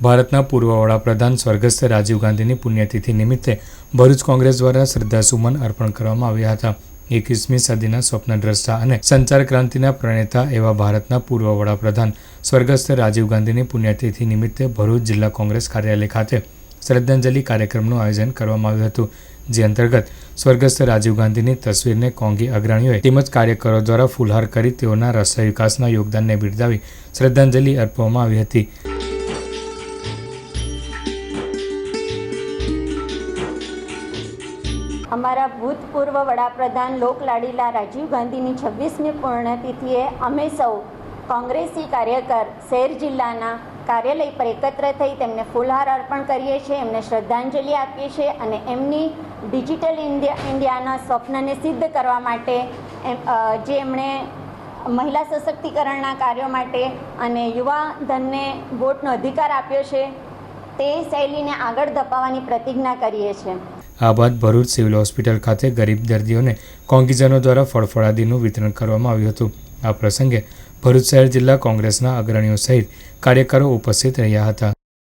ભારતના પૂર્વ વડાપ્રધાન સ્વર્ગસ્થ રાજીવ ગાંધીની પુણ્યતિથિ નિમિત્તે ભરૂચ કોંગ્રેસ દ્વારા શ્રદ્ધાસુમન અર્પણ કરવામાં આવ્યા હતા. એકવીસમી સદીના સ્વપ્નદ્રષ્ટા અને સંચાર ક્રાંતિના પ્રણેતા એવા ભારતના પૂર્વ વડાપ્રધાન સ્વર્ગસ્થ રાજીવ ગાંધીની પુણ્યતિથિ નિમિત્તે ભરૂચ જિલ્લા કોંગ્રેસ કાર્યાલય ખાતે શ્રદ્ધાંજલિ કાર્યક્રમનું આયોજન કરવામાં આવ્યું હતું. જે અંતર્ગત સ્વર્ગસ્થ રાજીવ ગાંધીની તસવીરને કોંગી અગ્રણીઓએ તેમજ કાર્યકરો દ્વારા ફૂલહાર કરી તેઓના રાષ્ટ્ર વિકાસના યોગદાનને બિરદાવી શ્રદ્ધાંજલિ અર્પવામાં આવી હતી. અમારા ભૂતપૂર્વ વડાપ્રધાન લોકલાડીલા રાજીવ ગાંધીની છવ્વીસમી પૂર્ણતિથિએ અમે સૌ કોંગ્રેસી કાર્યકર શહેર જિલ્લાના કાર્યાલય પર એકત્ર થઈ તેમને ફૂલહાર અર્પણ કરીએ છીએ, એમને શ્રદ્ધાંજલિ આપીએ છીએ અને એમની ડિજિટલ ઇન્ડિયા, ઇન્ડિયાના સ્વપ્નને સિદ્ધ કરવા માટે જે એમણે મહિલા સશક્તિકરણના કાર્યો માટે અને યુવા ધનને વોટનો અધિકાર આપ્યો છે, તે શૈલીને આગળ ધપાવવાની પ્રતિજ્ઞા કરીએ છીએ. આ બાદ ભરૂચ સિવિલ હોસ્પિટલ ખાતે ગરીબ દર્દીઓને કોંગીજનો દ્વારા ફળફળાદીનું વિતરણ કરવામાં આવ્યું હતું. આ પ્રસંગે ભરૂચ શહેર જિલ્લા કોંગ્રેસના અગ્રણીઓ સહિત કાર્યકરો ઉપસ્થિત રહ્યા હતા.